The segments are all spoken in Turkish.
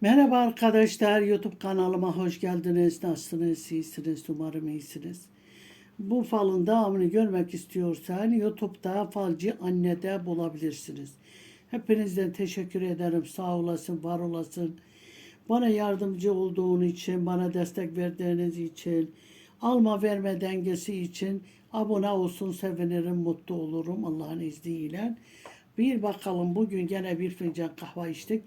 Merhaba arkadaşlar, YouTube kanalıma hoş geldiniz. Nasılsınız? İyisiniz? Umarım iyisiniz. Bu falın devamını görmek istiyorsan YouTube'da Falcı Anne'de bulabilirsiniz. Hepinizden teşekkür ederim. Sağ olasın, var olasın. Bana yardımcı olduğun için, bana destek verdiğiniz için, alma verme dengesi için abone olsun sevinirim, mutlu olurum Allah'ın izniyle. Bir bakalım bugün gene bir fincan kahve içtik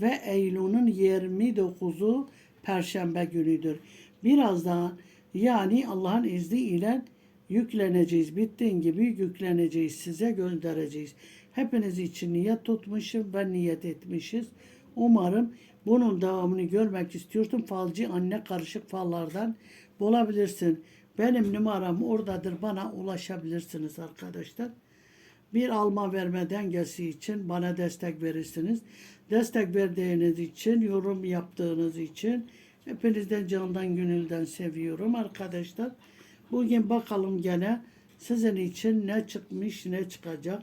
ve Eylül'ün 29'u Perşembe günüdür. Birazdan yani Allah'ın izniyle yükleneceğiz. Bittiğin gibi yükleneceğiz. Size göndereceğiz. Hepiniz için niyet tutmuşum ve niyet etmişiz. Umarım bunun devamını görmek istiyorsun. Falcı anne karışık fallardan bulabilirsin. Benim numaram oradadır. Bana ulaşabilirsiniz arkadaşlar. Bir alma verme dengesi için bana destek verirsiniz. Destek verdiğiniz için, yorum yaptığınız için hepinizden candan gönülden seviyorum arkadaşlar. Bugün bakalım gene sizin için ne çıkmış ne çıkacak.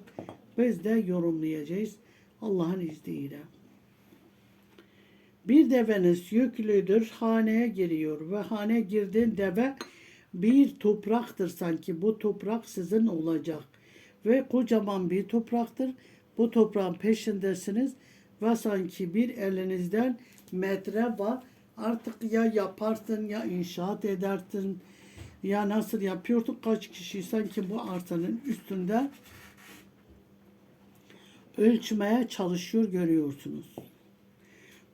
Biz de yorumlayacağız Allah'ın izniyle. Bir deveniz yüklüdür, haneye giriyor ve hane girdiğin deve bir topraktır sanki. Bu toprak sizin olacak ve kocaman bir topraktır. Bu toprağın peşindesiniz ve sanki bir elinizden metre var. Artık ya yaparsın ya inşaat edersin ya nasıl yapıyorduk kaç kişi sanki bu arsanın üstünde ölçmeye çalışıyor görüyorsunuz.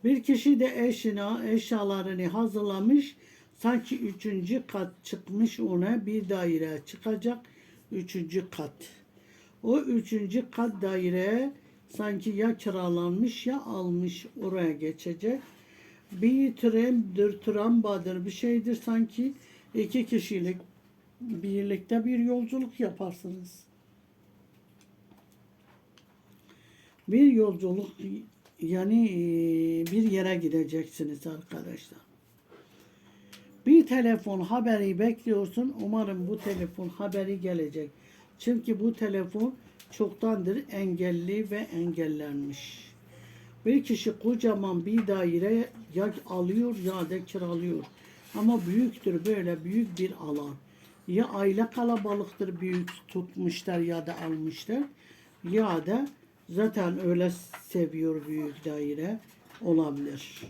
Bir kişi de eşine eşyalarını hazırlamış. Sanki üçüncü kat çıkmış ona bir daire çıkacak. Üçüncü kat. O üçüncü kat daire sanki ya kiralanmış ya almış oraya geçecek. Bir trendir, trambadır bir şeydir sanki iki kişilik birlikte bir yolculuk yaparsınız. Bir yolculuk yani e, bir yere gideceksiniz arkadaşlar. Bir telefon haberi bekliyorsun. Umarım bu telefon haberi gelecek. Çünkü bu telefon çoktandır engelli ve engellenmiş. Bir kişi kocaman bir daire ya alıyor ya da kiralıyor. Ama büyüktür böyle büyük bir alan. Ya aile kalabalıktır büyük tutmuşlar ya da almışlar. Ya da zaten öyle seviyor büyük daire olabilir.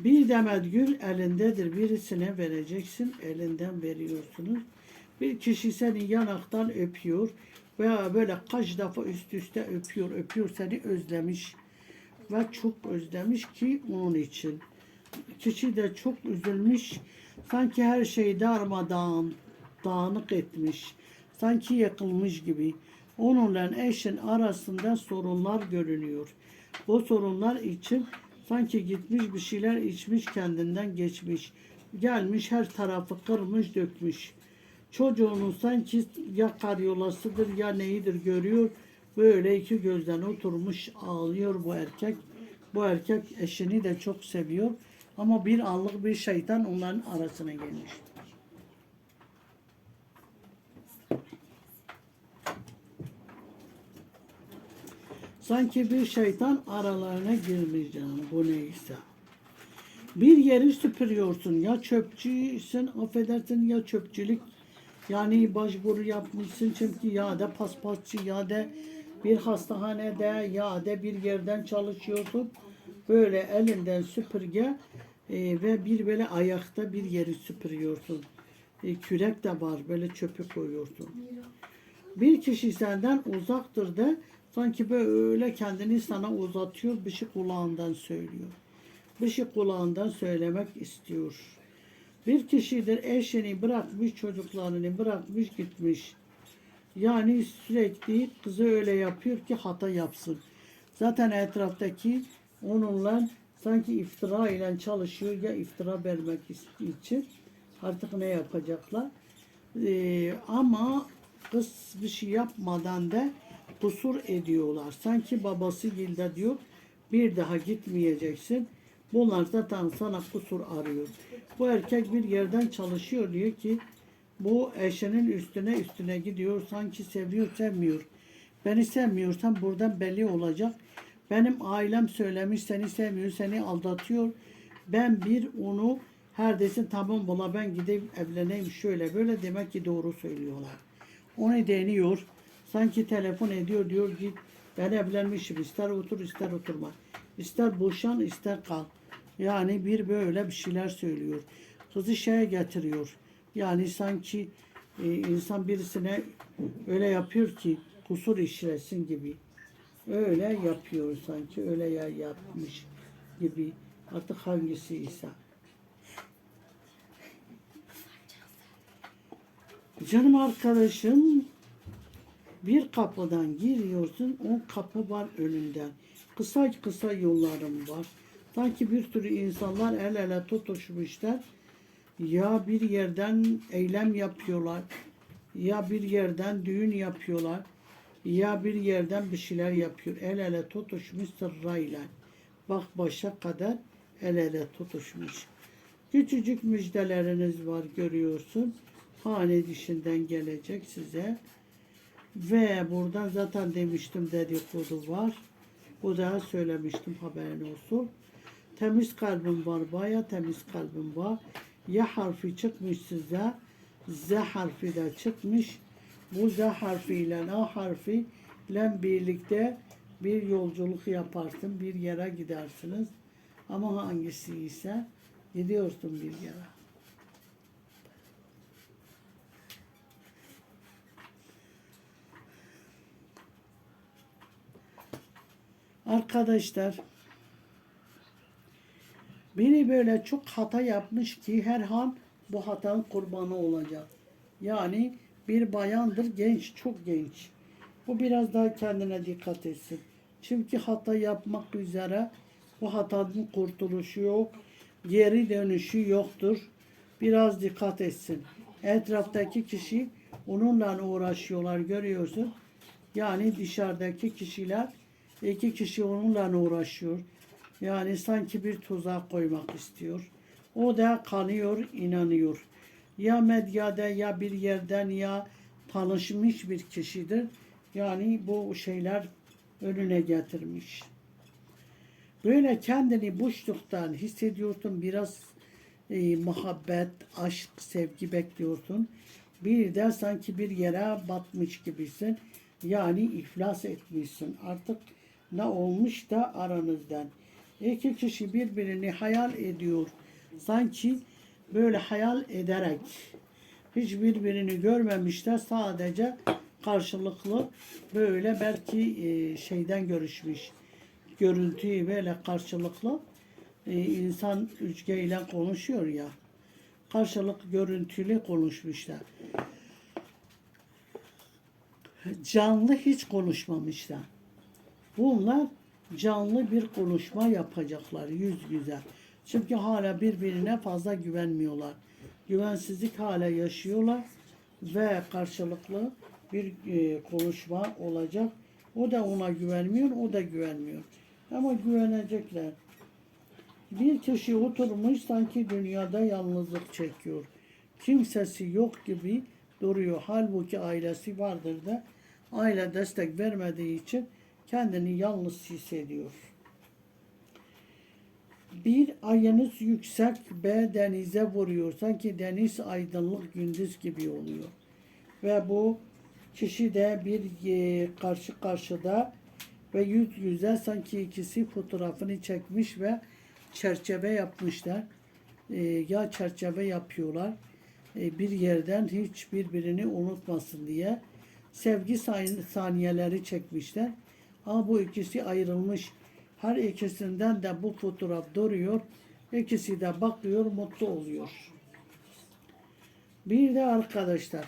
Bir demet gül elindedir. Birisine vereceksin. Elinden veriyorsunuz. Bir kişi seni yanaktan öpüyor veya böyle kaç defa üst üste öpüyor, öpüyor seni özlemiş ve çok özlemiş ki onun için. Kişi de çok üzülmüş. Sanki her şey darmadağın, dağınık etmiş. Sanki yakılmış gibi. Onunla eşin arasında sorunlar görünüyor. Bu sorunlar için sanki gitmiş bir şeyler içmiş kendinden geçmiş. Gelmiş her tarafı kırmış dökmüş. Çocuğunun sanki ya karyolasıdır ya neyidir görüyor. Böyle iki gözden oturmuş ağlıyor bu erkek. Bu erkek eşini de çok seviyor. Ama bir anlık bir şeytan onların arasına gelmiş. Sanki bir şeytan aralarına girmiş canım bu neyse. Bir yeri süpürüyorsun ya çöpçüsün affedersin ya çöpçülük yani başvuru yapmışsın çünkü ya da paspasçı ya da bir hastanede ya da bir yerden çalışıyorsun. Böyle elinden süpürge e, ve bir böyle ayakta bir yeri süpürüyorsun. E, kürek de var böyle çöpü koyuyorsun. Bir kişi senden uzaktır da sanki böyle kendini sana uzatıyor bir şey kulağından söylüyor. Bir şey kulağından söylemek istiyor. Bir kişidir eşini bırakmış, çocuklarını bırakmış gitmiş. Yani sürekli kızı öyle yapıyor ki hata yapsın. Zaten etraftaki onunla sanki iftira ile çalışıyor ya iftira vermek için. Artık ne yapacaklar? Ee, ama kız bir şey yapmadan da kusur ediyorlar. Sanki babası Gilda diyor bir daha gitmeyeceksin. Bunlar zaten sana kusur arıyor. Bu erkek bir yerden çalışıyor diyor ki bu eşinin üstüne üstüne gidiyor. Sanki seviyor sevmiyor. Beni sevmiyorsan buradan belli olacak. Benim ailem söylemiş seni sevmiyor, seni aldatıyor. Ben bir onu her desin tamam valla ben gideyim evleneyim şöyle böyle demek ki doğru söylüyorlar. Onu deniyor. Sanki telefon ediyor diyor git ben evlenmişim ister otur ister oturma. İster boşan ister kal. Yani bir böyle bir şeyler söylüyor. Kızı şeye getiriyor. Yani sanki e, insan birisine öyle yapıyor ki kusur işlesin gibi. Öyle yapıyor sanki öyle ya yapmış gibi. Artık hangisi ise. Canım arkadaşım bir kapıdan giriyorsun, on kapı var önünden. Kısa kısa yollarım var. Sanki bir sürü insanlar el ele tutuşmuşlar. Ya bir yerden eylem yapıyorlar, ya bir yerden düğün yapıyorlar, ya bir yerden bir şeyler yapıyor. El ele tutuşmuş sırayla. Bak başa kadar el ele tutuşmuş. Küçücük müjdeleriniz var görüyorsun. Hane dışından gelecek size. Ve buradan zaten demiştim dedikodu var. Bu da söylemiştim haberin olsun. Temiz kalbim var, baya temiz kalbim var. Ya harfi çıkmış size, Z harfi de çıkmış. Bu Z harfi ile A harfi ile birlikte bir yolculuk yaparsın, bir yere gidersiniz. Ama hangisi ise gidiyorsun bir yere. Arkadaşlar biri böyle çok hata yapmış ki her an bu hatanın kurbanı olacak. Yani bir bayandır genç, çok genç. Bu biraz daha kendine dikkat etsin. Çünkü hata yapmak üzere bu hatanın kurtuluşu yok. Geri dönüşü yoktur. Biraz dikkat etsin. Etraftaki kişi onunla uğraşıyorlar görüyorsun. Yani dışarıdaki kişiler iki kişi onunla uğraşıyor. Yani sanki bir tuzak koymak istiyor. O da kanıyor, inanıyor. Ya medyada ya bir yerden ya tanışmış bir kişidir. Yani bu şeyler önüne getirmiş. Böyle kendini boşluktan hissediyorsun. Biraz e, muhabbet, aşk, sevgi bekliyorsun. Bir de sanki bir yere batmış gibisin. Yani iflas etmişsin. Artık ne olmuş da aranızdan. İki kişi birbirini hayal ediyor. Sanki böyle hayal ederek hiç birbirini görmemişler. Sadece karşılıklı böyle belki e, şeyden görüşmüş. Görüntüyü böyle karşılıklı e, insan üçgeyle konuşuyor ya. Karşılık görüntülü konuşmuşlar. Canlı hiç konuşmamışlar. Bunlar canlı bir konuşma yapacaklar yüz yüze. Çünkü hala birbirine fazla güvenmiyorlar. Güvensizlik hala yaşıyorlar ve karşılıklı bir e, konuşma olacak. O da ona güvenmiyor, o da güvenmiyor. Ama güvenecekler. Bir kişi oturmuş sanki dünyada yalnızlık çekiyor. Kimsesi yok gibi duruyor. Halbuki ailesi vardır da aile destek vermediği için kendini yalnız hissediyor. Bir ayınız yüksek ve denize vuruyor. Sanki deniz aydınlık gündüz gibi oluyor. Ve bu kişi de bir e, karşı karşıda ve yüz yüze sanki ikisi fotoğrafını çekmiş ve çerçeve yapmışlar. E, ya çerçeve yapıyorlar e, bir yerden hiç birbirini unutmasın diye sevgi san- saniyeleri çekmişler. Ama bu ikisi ayrılmış. Her ikisinden de bu fotoğraf duruyor. İkisi de bakıyor, mutlu oluyor. Bir de arkadaşlar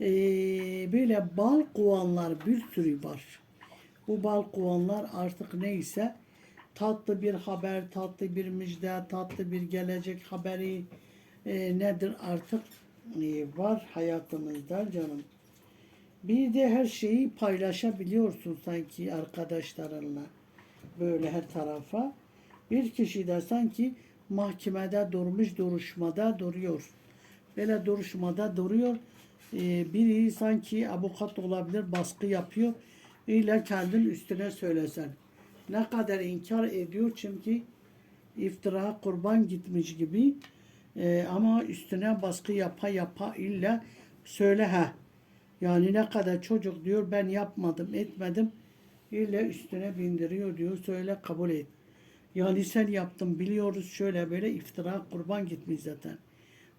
eee, böyle bal kovanlar bir sürü var. Bu bal kovanlar artık neyse tatlı bir haber, tatlı bir müjde, tatlı bir gelecek haberi eee, nedir artık eee, var hayatımızda canım. Bir de her şeyi paylaşabiliyorsun sanki arkadaşlarınla. Böyle her tarafa. Bir kişi de sanki mahkemede durmuş duruşmada duruyor. Böyle duruşmada duruyor. Ee, biri sanki avukat olabilir baskı yapıyor. İlla kendin üstüne söylesen. Ne kadar inkar ediyor çünkü iftira kurban gitmiş gibi Ee, ama üstüne baskı yapa yapa illa söyle ha. Yani ne kadar çocuk diyor ben yapmadım etmedim illa üstüne bindiriyor diyor söyle kabul et. Yani sen yaptın biliyoruz şöyle böyle iftira kurban gitmiş zaten.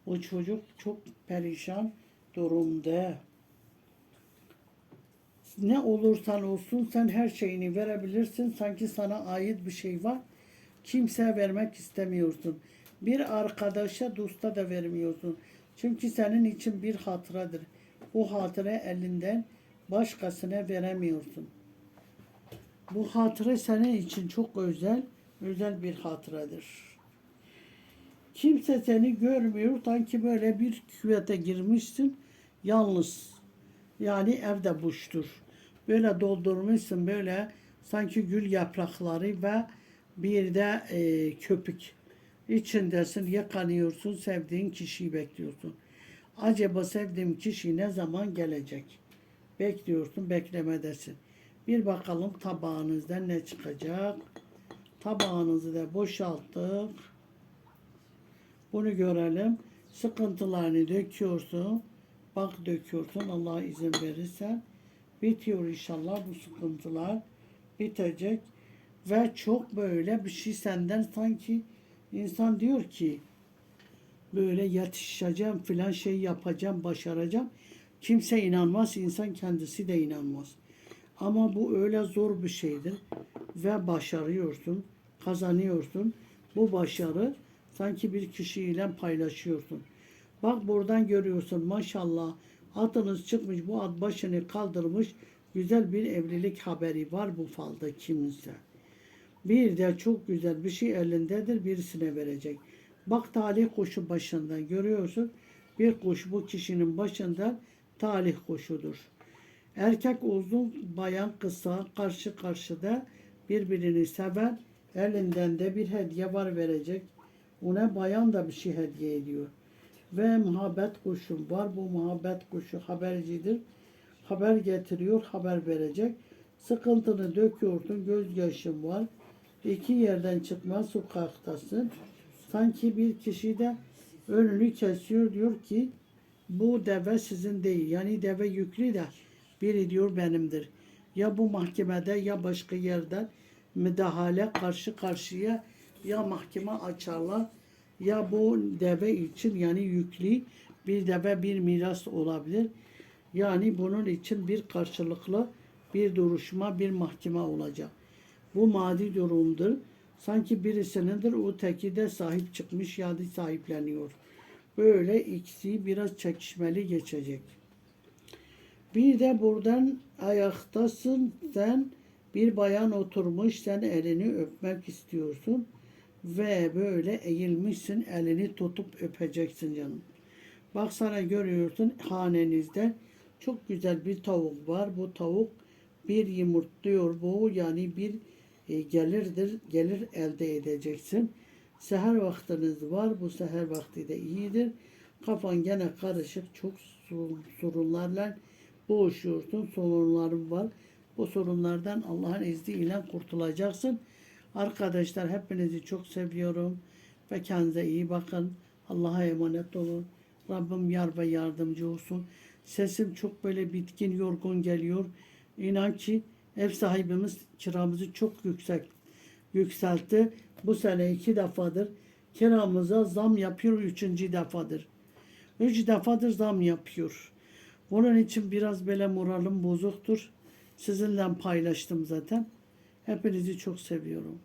O çocuk çok perişan durumda. Ne olursan olsun sen her şeyini verebilirsin. Sanki sana ait bir şey var. Kimseye vermek istemiyorsun. Bir arkadaşa, dosta da vermiyorsun. Çünkü senin için bir hatıradır. O hatıra elinden başkasına veremiyorsun. Bu hatıra senin için çok özel, özel bir hatıradır. Kimse seni görmüyor. Sanki böyle bir küvete girmişsin. Yalnız. Yani evde boştur. Böyle doldurmuşsun böyle sanki gül yaprakları ve bir de e, köpük. İçindesin, yakanıyorsun, sevdiğin kişiyi bekliyorsun. Acaba sevdiğim kişi ne zaman gelecek? Bekliyorsun, beklemedesin. Bir bakalım tabağınızdan ne çıkacak. Tabağınızı da boşalttık. Bunu görelim. Sıkıntılarını döküyorsun. Bak döküyorsun Allah izin verirse. Bitiyor inşallah bu sıkıntılar. Bitecek. Ve çok böyle bir şey senden sanki insan diyor ki böyle yetişeceğim filan şey yapacağım, başaracağım. Kimse inanmaz, insan kendisi de inanmaz. Ama bu öyle zor bir şeydir ve başarıyorsun, kazanıyorsun. Bu başarı sanki bir kişiyle paylaşıyorsun. Bak buradan görüyorsun maşallah atınız çıkmış bu at başını kaldırmış güzel bir evlilik haberi var bu falda kimse. Bir de çok güzel bir şey elindedir birisine verecek. Bak talih kuşu başında görüyorsun. Bir kuş bu kişinin başında talih kuşudur. Erkek uzun, bayan kısa, karşı karşıda birbirini seven, elinden de bir hediye var verecek. Ona bayan da bir şey hediye ediyor. Ve muhabbet kuşum var. Bu muhabbet kuşu habercidir. Haber getiriyor, haber verecek. Sıkıntını döküyorsun, gözyaşın var. İki yerden çıkma sokaktasın. Sanki bir kişi de önünü kesiyor diyor ki bu deve sizin değil. Yani deve yüklü de biri diyor benimdir. Ya bu mahkemede ya başka yerde müdahale karşı karşıya ya mahkeme açarlar ya bu deve için yani yüklü bir deve bir miras olabilir. Yani bunun için bir karşılıklı bir duruşma bir mahkeme olacak. Bu maddi durumdur. Sanki birisinindir o teki de sahip çıkmış ya da sahipleniyor. Böyle ikisi biraz çekişmeli geçecek. Bir de buradan ayaktasın sen bir bayan oturmuş sen elini öpmek istiyorsun ve böyle eğilmişsin elini tutup öpeceksin canım. Bak sana görüyorsun hanenizde çok güzel bir tavuk var. Bu tavuk bir yumurtluyor bu yani bir gelirdir. Gelir elde edeceksin. Seher vaktiniz var. Bu seher vakti de iyidir. Kafan gene karışık. Çok sorun- sorunlarla boğuşuyorsun. Sorunların var. Bu sorunlardan Allah'ın izniyle kurtulacaksın. Arkadaşlar hepinizi çok seviyorum. Ve kendinize iyi bakın. Allah'a emanet olun. Rabbim yar ve yardımcı olsun. Sesim çok böyle bitkin, yorgun geliyor. İnan ki ev sahibimiz kiramızı çok yüksek yükseltti. Bu sene iki defadır kiramıza zam yapıyor. Üçüncü defadır. Üç defadır zam yapıyor. Bunun için biraz böyle moralim bozuktur. Sizinle paylaştım zaten. Hepinizi çok seviyorum.